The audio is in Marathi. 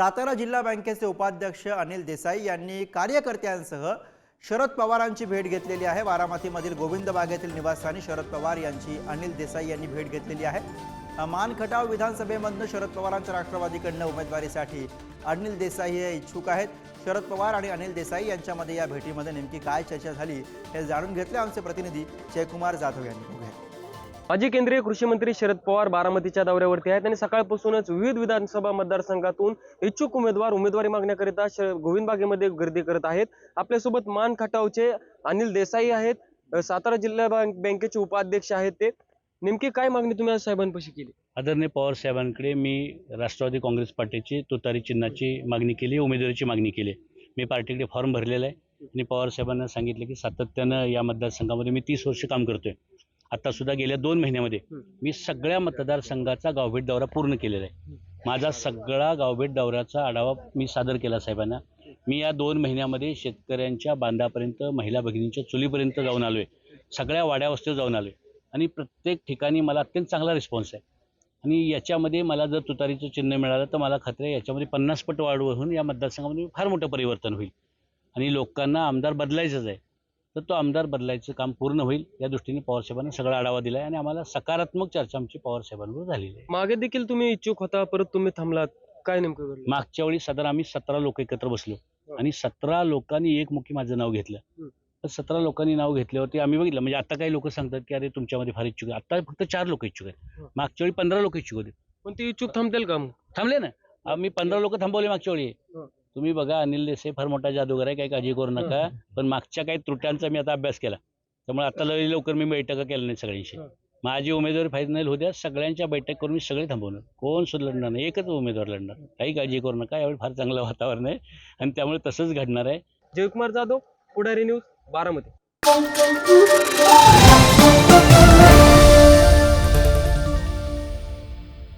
सातारा जिल्हा बँकेचे उपाध्यक्ष अनिल देसाई यांनी कार्यकर्त्यांसह शरद पवारांची भेट घेतलेली आहे. बारामतीमधील गोविंद बागेतील निवासस्थानी शरद पवार यांची अनिल देसाई यांनी भेट घेतलेली आहे. मानखटाव विधानसभेमधनं शरद पवारांच्या राष्ट्रवादीकडनं उमेदवारीसाठी अनिल देसाई हे इच्छुक आहेत. शरद पवार आणि अनिल देसाई यांच्यामध्ये या भेटीमध्ये नेमकी काय चर्चा झाली हे जाणून घेतले आमचे प्रतिनिधी जयकुमार जाधव यांनी. बघूया माजी केंद्रीय कृषी मंत्री शरद पवार बारामतीच्या दौऱ्यावरती आहेत आणि सकाळपासूनच विविध विधानसभा मतदारसंघातून इच्छुक उमेदवार उमेदवारी मागण्याकरिता श- गोविंद बागेमध्ये गर्दी करत आहेत. आपल्यासोबत मान खटावचे अनिल देसाई आहेत. सातारा जिल्हा बँक बँकेचे उपाध्यक्ष आहेत ते. नेमकी काय मागणी तुम्ही आज साहेबांपाशी केली? आदरणीय पवार साहेबांकडे मी राष्ट्रवादी काँग्रेस पार्टीची तुतारी चिन्हाची मागणी केली उमेदवारीची मागणी केली. मी पार्टीकडे फॉर्म भरलेला आहे आणि पवार साहेबांना सांगितलं की सातत्यानं या मतदारसंघामध्ये मी तीस वर्ष काम करतोय. आता सुद्धा गेल्या दोन महिन्यामध्ये मी सगळ्या मतदारसंघाचा गावभेट दौरा पूर्ण केलेला आहे. माझा सगळा गावभेट दौऱ्याचा आढावा मी सादर केला साहेबांना. मी या दोन महिन्यामध्ये शेतकऱ्यांच्या बांधापर्यंत महिला भगिनींच्या चुलीपर्यंत जाऊन आलोय. सगळ्या वाड्यावस्तीवर जाऊन आलोय. आणि प्रत्येक ठिकाणी मला अत्यंत चांगला रिस्पॉन्स आहे. आणि याच्यामध्ये मला जर तुतारीचं चिन्ह मिळालं तर मला खात्री आहे याच्यामध्ये पन्नास पट वाढ होऊन या मतदारसंघामध्ये फार मोठं परिवर्तन होईल. आणि लोकांना आमदार बदलायचंच आहे. तर तो आमदार बदलायचं काम पूर्ण होईल या दृष्टीने पवारसाहेबांनी सगळा आढावा दिला आणि आम्हाला सकारात्मक चर्चा आमची पवारसाहेबांबरोबर झालेली आहे. मागे देखील तुम्ही इच्छुक होता परत तुम्ही थांबलात. काय नेमकं घडलं? मागच्या वेळी साधारण आम्ही सतरा लोक एकत्र बसलो आणि सतरा लोकांनी एकमुखी माझं नाव घेतलं. तर सतरा लोकांनी नाव घेतल्यावरती आम्ही बघितलं म्हणजे आता काही लोक सांगतात की अरे तुमच्यामध्ये फार इच्छुक आहे. आता फक्त चार लोक इच्छुक आहेत. मागच्या वेळी पंधरा लोक इच्छुक होते. पण ती इच्छुक थांबतील का मग? थांबले ना. आम्ही पंधरा लोक थांबवले मागच्या वेळी. तुम्ही बघा अनिल देसाई फार मोठा जादूगार आहे काही काळजी करू नका. पण मागच्या काही त्रुट्यांचा मी आता अभ्यास केला. त्यामुळे आता लय लवकर मी बैठका केल्या नाही सगळ्यांशी. माझी उमेदवारी फायनल होत्या सगळ्यांच्या बैठक करून मी सगळे थांबवणार. कोण सुद्धा लढणार नाही एकच उमेदवार लढणार. काही काळजी करू नका यावेळी फार चांगलं वातावरण आहे. आणि त्यामुळे तसंच घडणार आहे. जयकुमार जाधव पुढारी न्यूज बारामती.